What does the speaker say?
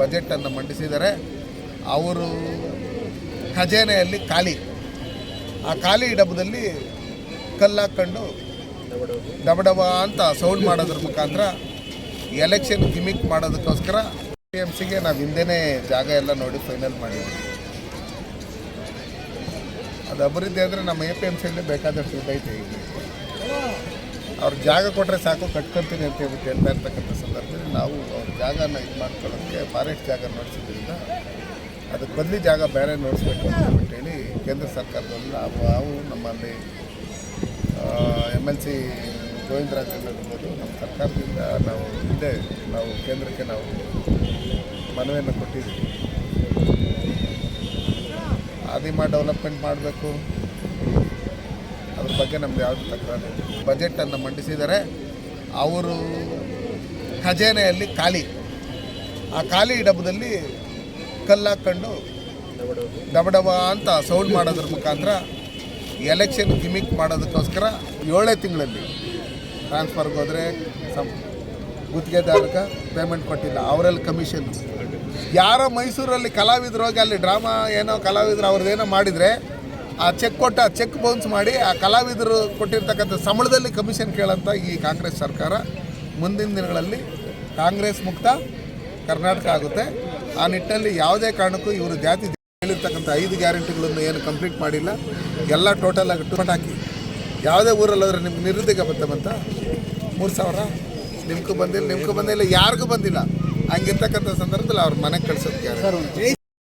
ಬಜೆಟನ್ನು ಮಂಡಿಸಿದರೆ ಅವರು ಖಜಾನೆಯಲ್ಲಿ ಖಾಲಿ. ಆ ಖಾಲಿ ಡಬ್ಬದಲ್ಲಿ ಕಲ್ಲಾಕೊಂಡು ಡಬಡಬ ಅಂತ ಸೌಂಡ್ ಮಾಡೋದ್ರ ಮುಖಾಂತರ ಎಲೆಕ್ಷನ್ ಗಿಮಿಕ್ ಮಾಡೋದಕ್ಕೋಸ್ಕರ ಟಿ ಎಂ ಸಿಗೆ ನಾವು ಹಿಂದೆನೇ ಜಾಗ ಎಲ್ಲ ನೋಡಿ ಫೈನಲ್ ಮಾಡಿದ್ವಿ. ಅದು ಅಭಿವೃದ್ಧಿ ಅಂದರೆ ನಮ್ಮ ಎ ಪಿ ಎಂ ಸಿಯಲ್ಲಿ ಬೇಕಾದಷ್ಟು ಐತೆ ಈಗ. ಅವ್ರ ಜಾಗ ಕೊಟ್ಟರೆ ಸಾಕು ಕಟ್ಕೊಳ್ತೀನಿ ಅಂತ ಹೇಳ್ಬಿಟ್ಟು ಹೇಳ್ತಾ ಇರ್ತಕ್ಕಂಥ ಸಂದರ್ಭದಲ್ಲಿ ನಾವು ಅವ್ರ ಜಾಗನ ಇದು ಮಾಡ್ಕೊಳ್ಳೋಕ್ಕೆ ಫಾರೆಸ್ಟ್ ಜಾಗ ನೋಡಿಸಿದ್ರಿಂದ ಅದಕ್ಕೆ ಬದಲಿ ಜಾಗ ಬೇರೆ ನೋಡಿಸ್ಬೇಕು ಅಂತ ಹೇಳ್ಬಿಟ್ಟು ಹೇಳಿ ಕೇಂದ್ರ ಸರ್ಕಾರದಲ್ಲಿ ನಾವು ನಾವು ನಮ್ಮಲ್ಲಿ ಎಂ ಎಲ್ ಸಿ ಗೋವಿಂದರಾಜ್ ಇರ್ಬೋದು, ನಮ್ಮ ಸರ್ಕಾರದಿಂದ ನಾವು ಹಿಂದೆ ನಾವು ಕೇಂದ್ರಕ್ಕೆ ನಾವು ಮನವಿಯನ್ನು ಕೊಟ್ಟಿದ್ದೀವಿ. ಆದಿಮ ಡೆವಲಪ್ಮೆಂಟ್ ಮಾಡಬೇಕು. ಅದ್ರ ಬಗ್ಗೆ ನಮ್ದು ಯಾವುದು ತಕರಾರು ಬಜೆಟನ್ನು ಮಂಡಿಸಿದರೆ ಅವರು ಖಜಾನೆಯಲ್ಲಿ ಖಾಲಿ. ಆ ಖಾಲಿ ಡಬ್ಬದಲ್ಲಿ ಕಲ್ಲಾಕೊಂಡು ಡಬಡಬ ಅಂತ ಸೌಂಡ್ ಮಾಡೋದ್ರ ಮುಖಾಂತರ ಎಲೆಕ್ಷನ್ ಗಿಮಿಕ್ ಮಾಡೋದಕ್ಕೋಸ್ಕರ ಏಳೇ ತಿಂಗಳಲ್ಲಿ ಟ್ರಾನ್ಸ್ಫರ್ಗೆ ಹೋದರೆ ಸಂ ಗುತ್ತಿಗೆದಾರಕ ಪೇಮೆಂಟ್ ಕೊಟ್ಟಿಲ್ಲ. ಅವರಲ್ಲಿ ಕಮಿಷನ್ ಯಾರೋ ಮೈಸೂರಲ್ಲಿ ಕಲಾವಿದ್ರು ಹೋಗಿ ಅಲ್ಲಿ ಡ್ರಾಮಾ ಏನೋ ಕಲಾವಿದ್ರು ಅವ್ರದ್ದೇನೋ ಮಾಡಿದರೆ ಆ ಚೆಕ್ ಕೊಟ್ಟ ಚೆಕ್ ಬೌನ್ಸ್ ಮಾಡಿ ಆ ಕಲಾವಿದರು ಕೊಟ್ಟಿರ್ತಕ್ಕಂಥ ಸಂಬಳದಲ್ಲಿ ಕಮಿಷನ್ ಕೇಳೋಂಥ ಈ ಕಾಂಗ್ರೆಸ್ ಸರ್ಕಾರ ಮುಂದಿನ ದಿನಗಳಲ್ಲಿ ಕಾಂಗ್ರೆಸ್ ಮುಕ್ತ ಕರ್ನಾಟಕ ಆಗುತ್ತೆ. ಆ ನಿಟ್ಟಿನಲ್ಲಿ ಯಾವುದೇ ಕಾರಣಕ್ಕೂ ಇವರು ಜಾತಿ ಹೇಳಿರ್ತಕ್ಕಂಥ ಐದು ಗ್ಯಾರಂಟಿಗಳನ್ನು ಏನು ಕಂಪ್ಲೀಟ್ ಮಾಡಿಲ್ಲ. ಎಲ್ಲ ಟೋಟಲ್ ಆಗಿ ಟುಮಟ್ ಹಾಕಿ. ಯಾವುದೇ ಊರಲ್ಲಾದ್ರೆ ನಿಮ್ಗೆ ನಿರುದ್ಯೋಗ ಬಂತ ಬಂತ ಮೂರು ಸಾವಿರ ನಿಮ್ಗೂ ಬಂದಿಲ್ಲ ನಿಮ್ಗೂ ಬಂದಿಲ್ಲ, ಯಾರಿಗೂ ಬಂದಿಲ್ಲ. ಹಂಗಿರ್ತಕ್ಕಂಥ ಸಂದರ್ಭದಲ್ಲಿ ಅವ್ರ ಮನೆಗೆ ಕಳ್ಸೋದು ಗ್ಯಾರಂಟಿ.